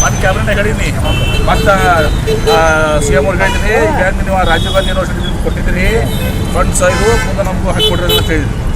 ಮತ್ತು ಕ್ಯಾಬಿನೆಟ್ ಹೇಳಿನಿ ಮತ್ತು ಸಿ ಎಂ ಅವ್ರಿಗೆ ಹೇಳಿದ್ರಿ ಬ್ಯಾಂಕ್ ನೀವು ರಾಜೀವ್ ಗಾಂಧಿ ಯೂನಿವರ್ಸಿಟಿ ಕೊಟ್ಟಿದ್ರಿ. ಫಂಡ್ಸ್ ಇದು ಮುಂದೆ ನಮಗೂ ಹಾಕಿ ಖಾಸಗಿ ಅಂತ ಹೇಳಿದ್ರಿ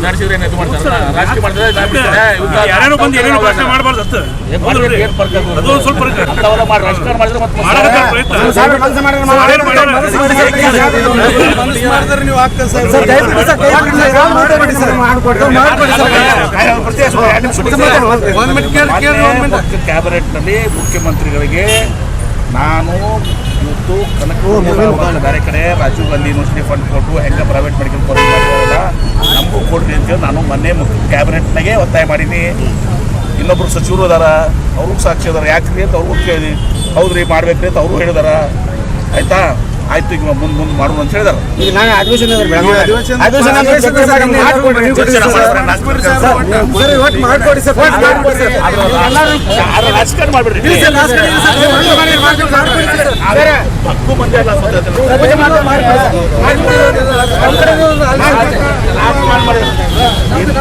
ನಡೆಸಿದ್ರೆ ಇದು ರಾಜಕೀಯ ಮಾಡಿದ್ರೆ ಇದು ಆಗ್ಬಿಡ್ತಾರೆ. ಇವ್ರು ಯಾರು ಬಂದು ಏನೇನು ಭಾಷಣ ಮಾಡಬಾರ್ದು ಏನ್ ಮಾಡಿದ್ರೆ ಅದು? ಅದು ಸ್ವಲ್ಪ ಫರ್ಕ್ ಇದೆ. ಅಂಥವೆಲ್ಲ ಮಾಡಿ ರಾಜಕಾರಣ ಮಾಡಿದ್ರೆ ಮತ್ತೆ ನಾವು ಆಗ್ತದೆ ಸರ್ ಮುಖ್ಯಮಂತ್ರಿಗಳಿಗೆ ನಾನು ಕನಕ ಬೇರೆ ಕಡೆ ರಾಜೀವ್ ಗಾಂಧಿ ಯೂನಿವರ್ಸಿಟಿ ಫಂಡ್ ಕೊಟ್ಟು ಹೆಂಗೆ ಪ್ರೈವೇಟ್ ಮೆಡಿಕಲ್ ಕಾಲೇಜ್ ಮಾಡಿರೋಲ್ಲ ನಮಗೂ ಕೊಡ್ರಿ ಅಂತೇಳಿ ನಾನು ಮೊನ್ನೆ ಕ್ಯಾಬಿನೆಟ್ನಾಗೆ ಒತ್ತಾಯ ಮಾಡೀನಿ. ಇನ್ನೊಬ್ರು ಸಚಿವರು ಅದಾರ ಅವ್ರಿಗೂ ಸಾಕ್ಷಿ ಅದಾರ. ಯಾಕ್ರಿ ಅಂತ ಅವ್ರಿಗೂ ಕೇಳಿ ಹೌದ್ರಿ ಮಾಡ್ಬೇಕ್ರಿ ಅಂತ ಅವರು ಹೇಳಿದಾರ. ಆಯ್ತಾ? ಆಯ್ತು ಈಗ ಮುಂದೆ ಮುಂದೆ ಮಾಡೋಣ ಅಂತ ಹೇಳಿದಾರ ಈಗ ನಾನು ಅಧಿವೇಶನ ಇದೆ ಸರ್ ಅಧಿವೇಶನ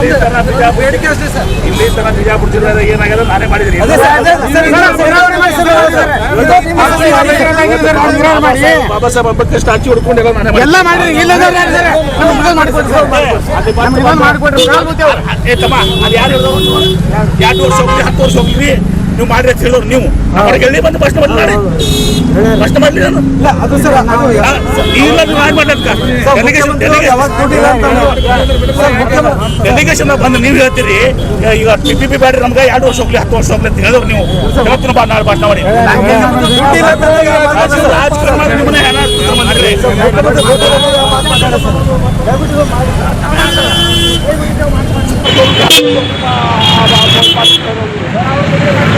ಸರ್ ನಮ್ಗೆ ಮಾಡ್ಕೊಡ್ರಿ ನೀವು ಮಾಡಿದ್ರಿ ಸರ್ ಮಾಡ್ತಾರೆ, ನಾಲ್ಕು ಸರ್ ಸರ್ ಇವತ್ತು ಮಾಡ್ಕೊಡಿ ಸರ್ ಇವತ್ತು ಮಾಡ್ಕೊಡಿ ಸರ್ ಆದ್ರೆ ರಾಜಕಾರಣ ಮಾಡ್ಬಿಡ್ರಿ ವರ್ಷ ಸರ್ ಲಾಸ್ಟ್ ವರ್ಷ ಸರ್ ನೀವು ಒಂದು ಮಾಡಿ ಮಾಡ್ಕೊಡಿ ಮಾಡ್ಕೊಡಿ ಸರ್ ಬಂದು ಪ್ರಶ್ನೆ ಅಲ್ಲ ಸ್ವಂತ ಸಭೆ ಮಾತ್ರ ಮಾಡ್ಕೊಡಿ ಸರ್ ನಮ್ಮ ಹೇಳ್ತೀರಿ ನೀವು ಈಗ ಪಿ ಪಿ ಪಿ ಬ್ಯಾಡ್ರಿ ನಮ್ಗೆ ಎರಡು ವರ್ಷ ಹೋಗ್ಲಿ ಹತ್ತು ವರ್ಷ ಹೋಗ್ಲಿ ಅಂತ ಹೇಳೋರು ನೀವು. ಇವತ್ತಿನ ಬಾ ನಾಳೆ ಭಾಷಣ ಮಾಡಿ. ಸರ್ ಸರ್ ಇದು ನಿಮ್ಮ ಆಸ್ತಿ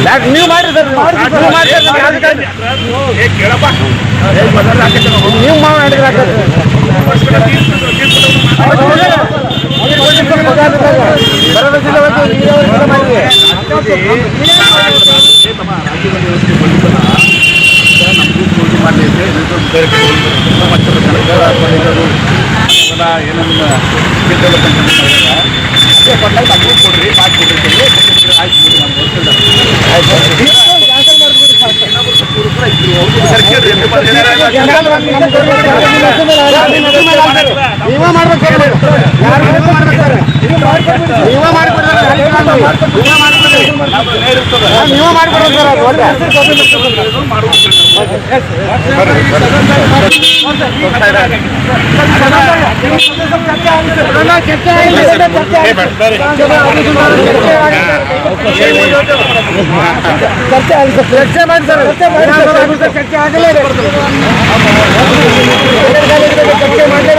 ನೀರಾವರಿ ಜಿಲ್ಲೆ ಮಾಡಿರಿ. ನೀವೇ ಮಾಡ್ಬೇಕು ಸರ್ ಇದು. ಯಾರು ನೀವೇ ಮಾಡ್ಬೇಕು ಸರ್. ನೀವೇ ಮಾಡ್ಕೊಡ್ತಾರೆ ನೀವೇ ಮಾಡ್ಕೊಡ್ತಾರೆ ನೀವೇ ಮಾಡ್ಕೊಡ್ತಾರೆ ಸರ್ ಅದು ಒಳ್ಳೆ. ಅದೆಲ್ಲ ಚರ್ಚೆ ಆಗಿದೆ, ಅದೆಲ್ಲ ಚರ್ಚೆ ಆಗಿದೆ. ಚರ್ಚೆ ಆಗಿದೆ ಸರ್. ಚರ್ಚೆ ಮಾಡಿ ಸರ್ ಚರ್ಚೆ ಮಾಡಿ ಸರ್. ಚರ್ಚೆ ಆಗಲೇ ಇದೆ. ಚರ್ಚೆ ಮಾಡಲೇಬೇಕು